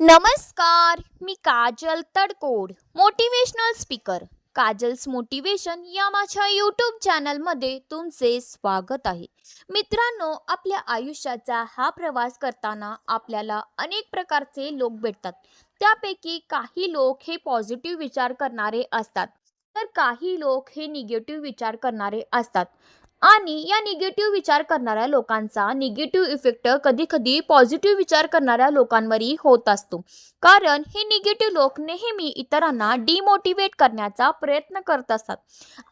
नमस्कार मी Kajal Tadkod motivational speaker Kajal's motivation या माझ्या यूट्यूब चॅनलमध्ये तुमचे स्वागत आहे. मित्रांनो आपल्या आयुष्याचा हा प्रवास करताना आपल्याला अनेक प्रकारचे लोक भेटतात. त्यापैकी काही लोक हे पॉझिटिव्ह विचार करणारे असतात. तर काही लोक हे निगेटिव्ह विचार करणारे असतात. आणि या निगेटिव्ह विचार करणाऱ्या लोकांचा निगेटिव्ह इफेक्ट कधी कधी पॉझिटिव्ह विचार करणाऱ्या लोकांवरही होत असतो. कारण हे निगेटिव्ह लोक नेहमी इतरांना डिमोटिवेट करण्याचा प्रयत्न करत असतात.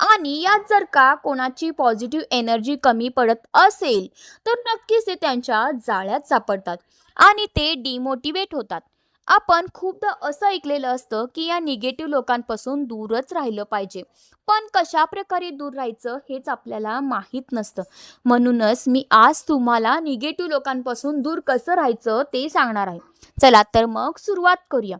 आणि यात जर का कोणाची पॉझिटिव्ह एनर्जी कमी पडत असेल तर नक्कीच ते त्यांच्या जाळ्यात सापडतात आणि ते डिमोटिवेट होतात. आपण खूपदा असं ऐकलेलं असतं की या निगेटिव्ह लोकांपासून दूरच राहिलं पाहिजे. पण कशा प्रकारे दूर राहायचं हेच आपल्याला माहीत नसतं. म्हणूनच मी आज तुम्हाला निगेटिव्ह लोकांपासून दूर कसं राहायचं ते सांगणार आहे. चला तर मग सुरुवात करूया.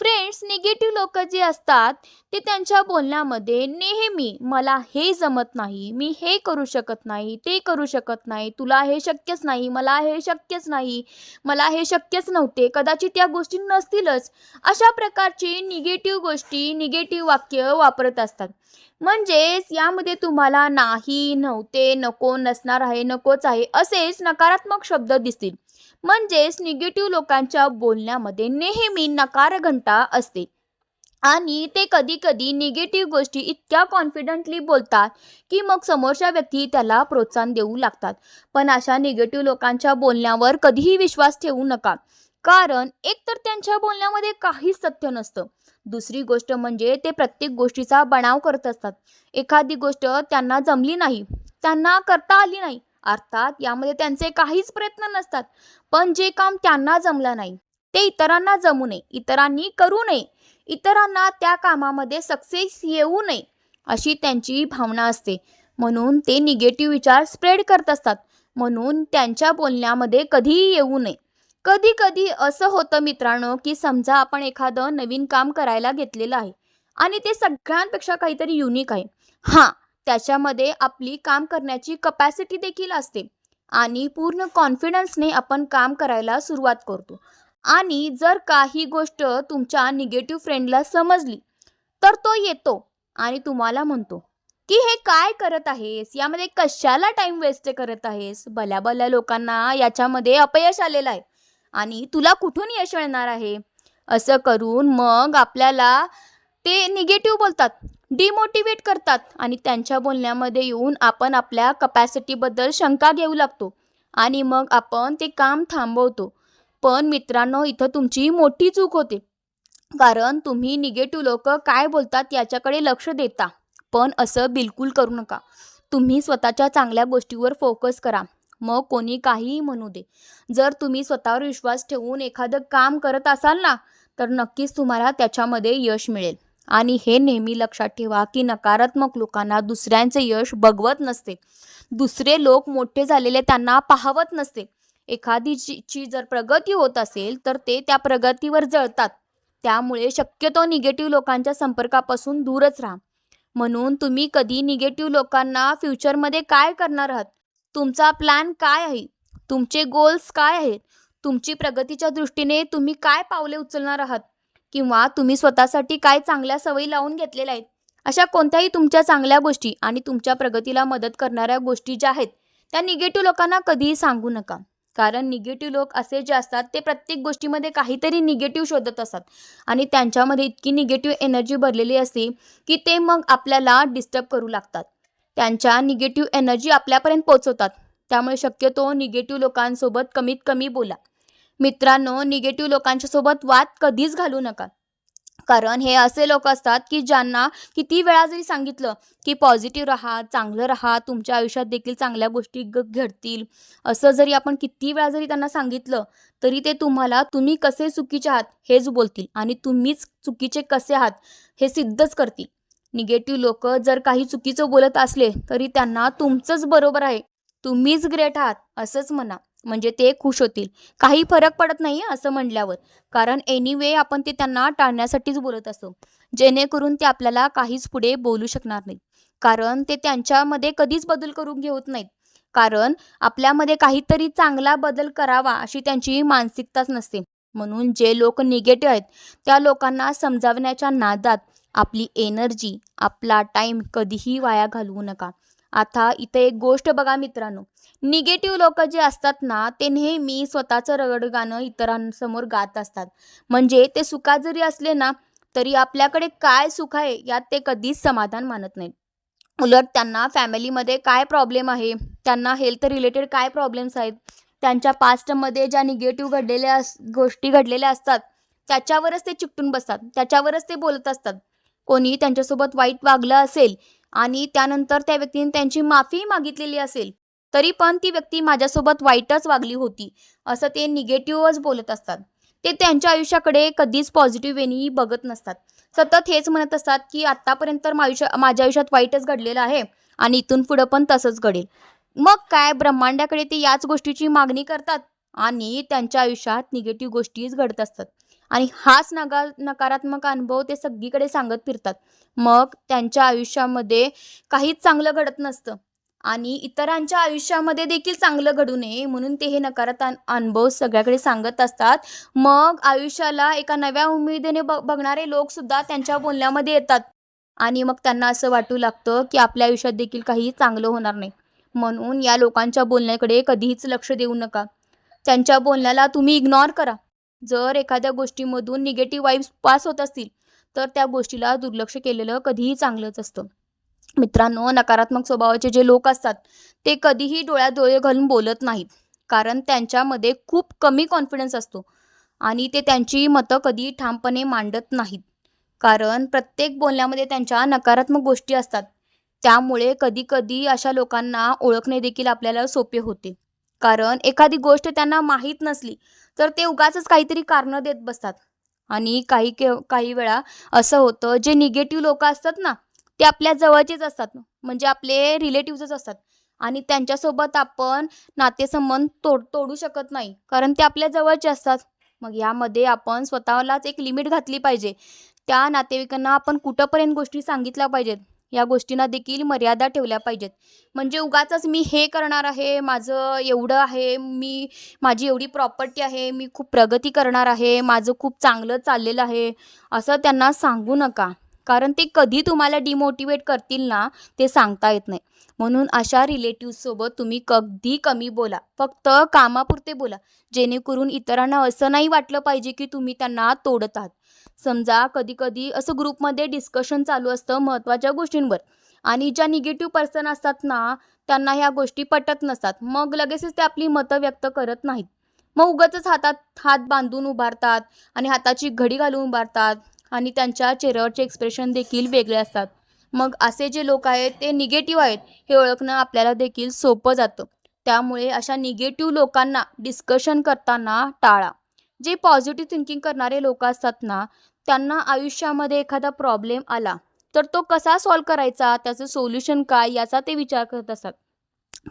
फ्रेंड्स निगेटिव्ह लोक जे असतात ते त्यांच्या बोलण्यामध्ये नेहमी मला हे जमत नाही मी हे करू शकत नाही ते करू शकत नाही तुला हे शक्यच नाही मला हे शक्यच नाही मला हे शक्यच नव्हते कदाचित या गोष्टी नसतीलच. अशा प्रकारची निगेटिव्ह गोष्टी निगेटिव्ह वाक्य वापरत असतात. म्हणजेच यामध्ये तुम्हाला नाही नव्हते नको नसणार आहे नकोच आहे असेच नकारात्मक शब्द दिसतील. म्हणजेच निगेटिव्ह लोकांच्या बोलण्यामध्ये नेहमी नकार घंटा असते. आणि ते कधी कधी निगेटिव्ह गोष्टी इतक्या कॉन्फिडंटली बोलतात की मग समोरच्या व्यक्ती त्याला प्रोत्साहन देऊ लागतात. पण अशा निगेटिव्ह लोकांच्या बोलण्यावर कधीही विश्वास ठेवू नका. कारण एकतर त्यांच्या बोलण्यामध्ये काहीच सत्य नसतं. दुसरी गोष्ट म्हणजे ते प्रत्येक गोष्टीचा बनाव करत असतात. एखादी गोष्ट त्यांना जमली नाही त्यांना करता आली नाही अर्थात यामध्ये त्यांचे काहीच प्रयत्न नसतात. पण जे काम त्यांना जमलं नाही ते इतरांना जमू नये इतरांनी करू नये इतरांना त्या कामामध्ये सक्सेस येऊ नये अशी त्यांची भावना असते. म्हणून ते निगेटिव्ह विचार स्प्रेड करत असतात. म्हणून त्यांच्या बोलण्यामध्ये कधीही येऊ नये. कधी कधी असं होतं मित्रांनो की समजा आपण एखादं नवीन काम करायला घेतलेलं आहे आणि ते सगळ्यांपेक्षा काहीतरी युनिक आहे. हां त्याच्यामध्ये आपली काम करण्याची कपॅसिटी देखील असते आणि पूर्ण कॉन्फिडन्सने आपण काम करायला सुरुवात करतो. आणि जर काही गोष्ट तुमच्या निगेटिव्ह फ्रेंडला समजली तर तो येतो आणि तुम्हाला म्हणतो की हे काय करत आहेस? यामध्ये कशाला टाइम वेस्ट करत आहेस? भल्या भल्या लोकांना याच्यामध्ये अपयश आलेलं आहे. आणि तुला कुठून यश मिळणार आहे? असं करून मग आपल्याला ते निगेटिव्ह बोलतात डिमोटिवेट करतात आणि त्यांच्या बोलण्यामध्ये येऊन आपण आपल्या कपॅसिटीबद्दल शंका घेऊ लागतो आणि मग आपण ते काम थांबवतो. पण मित्रांनो इथं तुमची मोठी चूक होते. कारण तुम्ही निगेटिव्ह लोक काय बोलतात याच्याकडे लक्ष देता. पण असं बिलकुल करू नका. तुम्ही स्वतःच्या चांगल्या गोष्टीवर फोकस करा. मग कोणी काहीही म्हणू दे. जर तुम्ही स्वतःवर विश्वास ठेवून एखादं काम करत असाल ना तर नक्कीच तुम्हाला त्याच्यामध्ये यश मिळेल. आणि हे नेहमी लक्षात ठेवा की नकारात्मक लोकांना दुसऱ्यांचे यश बघवत नसते. दुसरे लोक मोठे झालेले त्यांना पाहवत नसते. एखादीची जर प्रगती होत असेल तर ते त्या प्रगतीवर जळतात. त्यामुळे शक्यतो निगेटिव्ह लोकांच्या संपर्कापासून दूरच राहा. म्हणून तुम्ही कधी निगेटिव्ह लोकांना फ्युचरमध्ये काय करणार आहात? तुमचा प्लॅन काय आहे? तुमचे गोल्स काय आहेत? तुमची प्रगतीच्या दृष्टीने तुम्ही काय पावले उचलणार आहात? किंवा तुम्ही स्वतःसाठी काय चांगल्या सवयी लावून घेतलेल्या आहेत? अशा कोणत्याही तुमच्या चांगल्या गोष्टी आणि तुमच्या प्रगतीला मदत करणाऱ्या गोष्टी ज्या आहेत त्या निगेटिव्ह लोकांना कधीही सांगू नका. कारण निगेटिव्ह लोक असे जे असतात ते प्रत्येक गोष्टीमध्ये काहीतरी निगेटिव्ह शोधत असतात. आणि त्यांच्यामध्ये इतकी निगेटिव्ह एनर्जी भरलेली असते की ते मग आपल्याला डिस्टर्ब करू लागतात. त्यांच्या निगेटिव्ह एनर्जी आपल्यापर्यंत पोचवतात त्यामुळे शक्यतो निगेटिव्ह लोकांसोबत कमीत कमी बोला. मित्रांनो निगेटिव्ह लोकांच्या सोबत वाद कधीच घालू नका. कारण हे असे लोक असतात की ज्यांना किती वेळा जरी सांगितलं की पॉझिटिव्ह राहा चांगलं राहा तुमच्या आयुष्यात देखील चांगल्या गोष्टी ग घडतील. असं जरी आपण किती वेळा जरी त्यांना सांगितलं तरी ते तुम्हाला तुम्ही कसे चुकीचे आहात हेच बोलतील. आणि तुम्हीच चुकीचे कसे आहात हे सिद्धच करतील. निगेटिव्ह लोक जर काही चुकीचं बोलत असले तरी त्यांना तुमचंच बरोबर आहे. तुम्हीच ग्रेट आहात असंच म्हणा. म्हणजे ते खुश होतील. काही फरक पडत नाही असं म्हणल्यावर. कारण एनिवे आपण ते त्यांना टाळण्यासाठीच बोलत असतो. जेणेकरून ते आपल्याला काहीच पुढे बोलू शकणार नाहीत. कारण ते त्यांच्यामध्ये कधीच बदल करून घेत नाहीत. कारण आपल्यामध्ये काहीतरी चांगला बदल करावा अशी त्यांची मानसिकताच नसते. म्हणून जे लोक निगेटिव्ह आहेत त्या लोकांना समजावण्याच्या नादात आपली एनर्जी आपला टाईम कधीही वाया घालवू नका. आता इथे एक गोष्ट बघा मित्रांनो. निगेटिव्ह लोक जे असतात ना ते नेहमी स्वतःचं रगड गाणं इतरांसमोर गात असतात. म्हणजे ते सुखात जरी असले ना तरी आपल्याकडे काय सुख आहे यात ते कधीच समाधान मानत नाहीत. उलट त्यांना फॅमिलीमध्ये काय प्रॉब्लेम आहे त्यांना हेल्थ रिलेटेड काय प्रॉब्लेम्स आहेत त्यांच्या पास्टमध्ये ज्या निगेटिव्ह घडलेल्या अस गोष्टी घडलेल्या असतात त्याच्यावरच ते चिकटून बसतात त्याच्यावरच ते बोलत असतात. कोणी त्यांच्यासोबत वाईट वागलं असेल आणि त्यानंतर त्या व्यक्तीने त्यांची माफी मागितलेली असेल तरी पण ती व्यक्ती माझ्यासोबत वाईटच वागली होती असं ते निगेटिव्हच बोलत असतात. ते त्यांच्या आयुष्याकडे कधीच पॉझिटिव्ह वेनी बघत नसतात. सतत हेच म्हणत असतात की आत्तापर्यंत आयुष्या माझ्या आयुष्यात वाईटच घडलेलं आहे आणि इथून पुढं पण तसंच घडेल. मग काय ब्रह्मांडाकडे ते याच गोष्टीची मागणी करतात? आणि त्यांच्या आयुष्यात निगेटिव्ह गोष्टीच घडत असतात. आणि हाच नगा नकारात्मक अनुभव ते सगळीकडे सांगत फिरतात. मग त्यांच्या आयुष्यामध्ये काहीच चांगलं घडत नसतं. आणि इतरांच्या आयुष्यामध्ये देखील चांगलं घडू नये म्हणून ते हे नकारात्मक अनुभव सगळ्याकडे सांगत असतात. मग आयुष्याला एका नव्या उमेदीने ब बघणारे लोकसुद्धा त्यांच्या बोलण्यामध्ये येतात. आणि मग त्यांना असं वाटू लागतं की आपल्या आयुष्यात देखील काही चांगलं होणार नाही. म्हणून या लोकांच्या बोलण्याकडे कधीच लक्ष देऊ नका. त्यांच्या बोलण्याला तुम्ही इग्नॉर करा. जर एखाद्या गोष्टीमधून निगेटिव्ह वाईब्स पास होत असतील तर त्या गोष्टीला दुर्लक्ष केलेलं कधीही चांगलंच असतं. मित्रांनो नकारात्मक स्वभावाचे जे लोक असतात ते कधीही डोळ्यात डोळे घालून बोलत नाहीत कारण त्यांच्यामध्ये खूप कमी कॉन्फिडन्स असतो आणि ते त्यांची मतं कधीही ठामपणे मांडत नाहीत. कारण प्रत्येक बोलण्यामध्ये त्यांच्या नकारात्मक गोष्टी असतात. त्यामुळे कधीकधी अशा लोकांना ओळखणे देखील आपल्याला सोपे होते. कारण एखादी गोष्ट त्यांना माहीत नसली तर ते उगाचच काहीतरी कारणं देत बसतात. आणि काही के काही वेळा असं होतं जे निगेटिव्ह लोक असतात ना ते आपल्या जवळचेच असतात. म्हणजे आपले रिलेटिव्हच असतात. आणि त्यांच्यासोबत आपण नातेसंबंध तोड तोडू शकत नाही कारण ते आपल्या जवळचे असतात. मग यामध्ये आपण स्वतःलाच एक लिमिट घातली पाहिजे. त्या नातेवाईकांना आपण कुठंपर्यंत गोष्टी सांगितल्या पाहिजेत? या गोष्टींना देखील मर्यादा ठेवल्या पाहिजेत. म्हणजे उगाचच मी हे करणार आहे माझं एवढं आहे मी माझी एवढी प्रॉपर्टी आहे मी खूप प्रगती करणार आहे माझं खूप चांगलं चाललेलं आहे असं त्यांना सांगू नका. कारण ते कधी तुम्हाला डिमोटिवेट करतील ना ते सांगता येत नाही. म्हणून अशा रिलेटिव्हसोबत तुम्ही कधी कमी बोला. फक्त कामापुरते बोला. जेणेकरून इतरांना असं नाही वाटलं पाहिजे की तुम्ही त्यांना तोडत आहात. समजा कधी कधी असं ग्रुपमध्ये डिस्कशन चालू असतं महत्त्वाच्या गोष्टींवर. आणि ज्या निगेटिव्ह पर्सन असतात ना त्यांना ह्या गोष्टी पटत नसतात. मग लगेचच ते आपली मतं व्यक्त करत नाहीत. मग उगाचच हातात हात बांधून उभारतात आणि हाताची घडी घालून उभारतात. आणि त्यांच्या चेहऱ्यावरचे एक्सप्रेशन देखील वेगळे असतात. मग असे जे लोक आहेत ते निगेटिव्ह आहेत हे ओळखणं आपल्याला देखील सोपं जातं. त्यामुळे अशा निगेटिव्ह लोकांना डिस्कशन करताना टाळा. जे पॉझिटिव्ह थिंकिंग करणारे लोक असतात ना त्यांना आयुष्यामध्ये एखादा प्रॉब्लेम आला तर तो कसा सॉल्व करायचा? त्याचं सोल्युशन काय? याचा ते विचार करत असतात.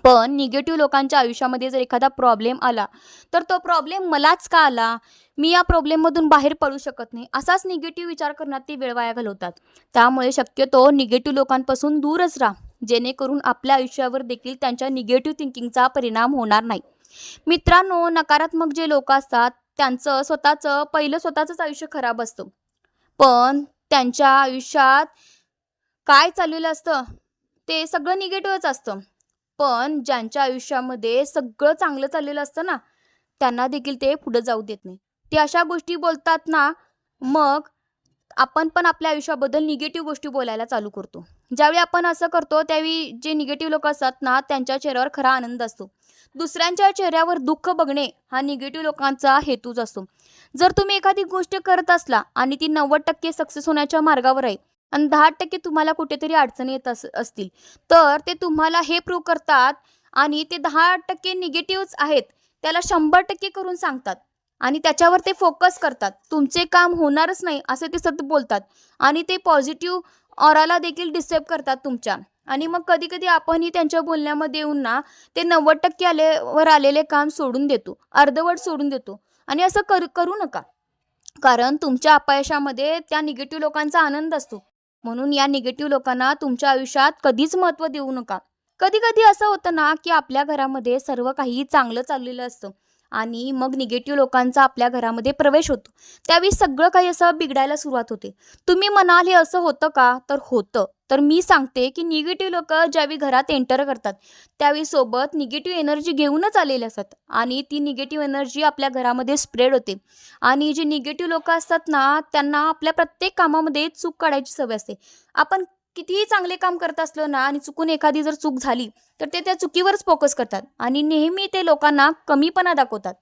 पण निगेटिव्ह लोकांच्या आयुष्यामध्ये जर एखादा प्रॉब्लेम आला तर तो प्रॉब्लेम मलाच का आला? मी या प्रॉब्लेममधून बाहेर पडू शकत नाही. असाच निगेटिव्ह विचार करण्यात ते वेळ वाया घालवतात. त्यामुळे शक्यतो निगेटिव्ह लोकांपासून दूरच राहा. जेणेकरून आपल्या आयुष्यावर देखील त्यांच्या निगेटिव्ह थिंकिंगचा परिणाम होणार नाही. मित्रांनो नकारात्मक जे लोक असतात त्यांचं स्वतःचं पहिलं स्वतःचंच आयुष्य खराब असतं. पण त्यांच्या आयुष्यात काय चाललेलं असतं? ते सगळं निगेटिव्हच असतं. पण ज्यांच्या आयुष्यामध्ये सगळं चांगलं चाललेलं असतं ना त्यांना देखील ते पुढे जाऊ देत नाही. ते अशा गोष्टी बोलतात ना मग आपण पण आपल्या आयुष्याबद्दल निगेटिव्ह गोष्टी बोलायला चालू करतो. ज्यावेळी आपण असं करतो त्यावेळी जे निगेटिव्ह लोक असतात ना त्यांच्या चेहऱ्यावर खरा आनंद असतो. दुसऱ्यांच्या चेहऱ्यावर दुःख बघणे हा निगेटिव्ह लोकांचा हेतूच असतो. जर तुम्ही एखादी गोष्ट करत असला आणि ती नव्वद टक्के सक्सेस होण्याच्या मार्गावर आहे आणि दहा टक्के तुम्हाला कुठेतरी अडचणी येत अस असतील. तर ते तुम्हाला हे प्रूव्ह करतात आणि ते दहा टक्के निगेटिव्हच आहेत त्याला शंभर टक्के करून सांगतात आणि त्याच्यावर ते फोकस करतात. तुमचे काम होणारच नाही असे ते सतत बोलतात आणि ते पॉझिटिव्ह ऑराला देखील डिस्टर्ब करतात तुमच्या. आणि मग कधी कधी आपणही त्यांच्या बोलण्यामध्ये येऊन ना ते नव्वद टक्के आलेवर आलेले काम सोडून देतो अर्धवट सोडून देतो आणि असं कर करू नका. कारण तुमच्या अपयशामध्ये त्या निगेटिव्ह लोकांचा आनंद असतो. म्हणून या निगेटिव्ह लोकांना तुमच्या आयुष्यात कधीच महत्त्व देऊ नका. कधी कधी असं होतं ना की आपल्या घरामध्ये सर्व काही चांगलं चाललेलं असतं आणि मग निगेटिव्ह लोकांचा आपल्या घरामध्ये प्रवेश होतो. त्यावेळी सगळं काही असं बिघडायला सुरुवात होते. तुम्ही म्हणाल हे असं होतं का? तर होतं. तर मी सांगते की निगेटिव्ह लोक ज्यावेळी घरात एंटर करतात त्यावेळी सोबत निगेटिव्ह एनर्जी घेऊनच आलेले असतात. आणि ती निगेटिव्ह एनर्जी आपल्या घरामध्ये स्प्रेड होते. आणि जे निगेटिव्ह लोक असतात ना त्यांना आपल्या प्रत्येक कामामध्ये चूक काढायची सवय असते. आपण कितीही चांगले काम करत असलो ना आणि चुकून एखादी जर चूक झाली तर ते त्या चुकीवरच फोकस करतात. आणि नेहमी ते लोकांना कमीपणा दाखवतात.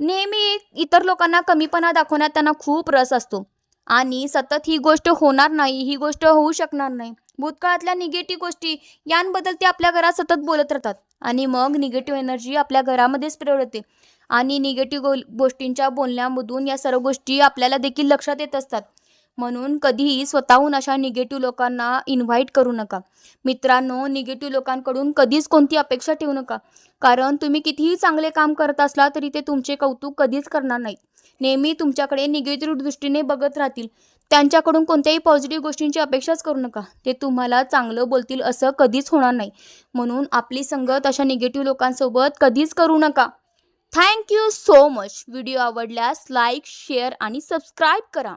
नेहमी इतर लोकांना कमीपणा दाखवण्यात त्यांना खूप रस असतो. आणि सतत ही गोष्ट होणार नाही ही गोष्ट होऊ शकणार नाही. भूतकाळातल्या निगेटिव्ह गोष्टी यांबद्दल ते आपल्या घरात सतत बोलत राहतात. आणि मग निगेटिव्ह एनर्जी आपल्या घरामध्ये स्प्रेड होते. आणि निगेटिव्ह गो गोष्टींच्या बोलण्यामधून या सर्व गोष्टी आपल्याला देखील लक्षात येत असतात. म्हणून कधीही स्वतःहून अशा निगेटिव्ह लोकांना इन्व्हाइट करू नका. मित्रांनो निगेटिव्ह लोकांकडून कधीच कोणती अपेक्षा ठेवू नका. कारण तुम्ही कितीही चांगले काम करत असला तरी ते तुमचे कौतुक कधीच करणार नाहीत नेहमी तुमच्याकडे निगेटिव्ह दृष्टीने बघत राहतील. त्यांच्याकडून कोणत्याही पॉझिटिव्ह गोष्टींची अपेक्षाच करू नका. ते तुम्हाला चांगलं बोलतील असं कधीच होणार नाही. म्हणून आपली संगत अशा निगेटिव्ह लोकांसोबत कधीच करू नका. Thank you so much video आवडल्यास लाईक शेअर आणि सबस्क्राईब करा.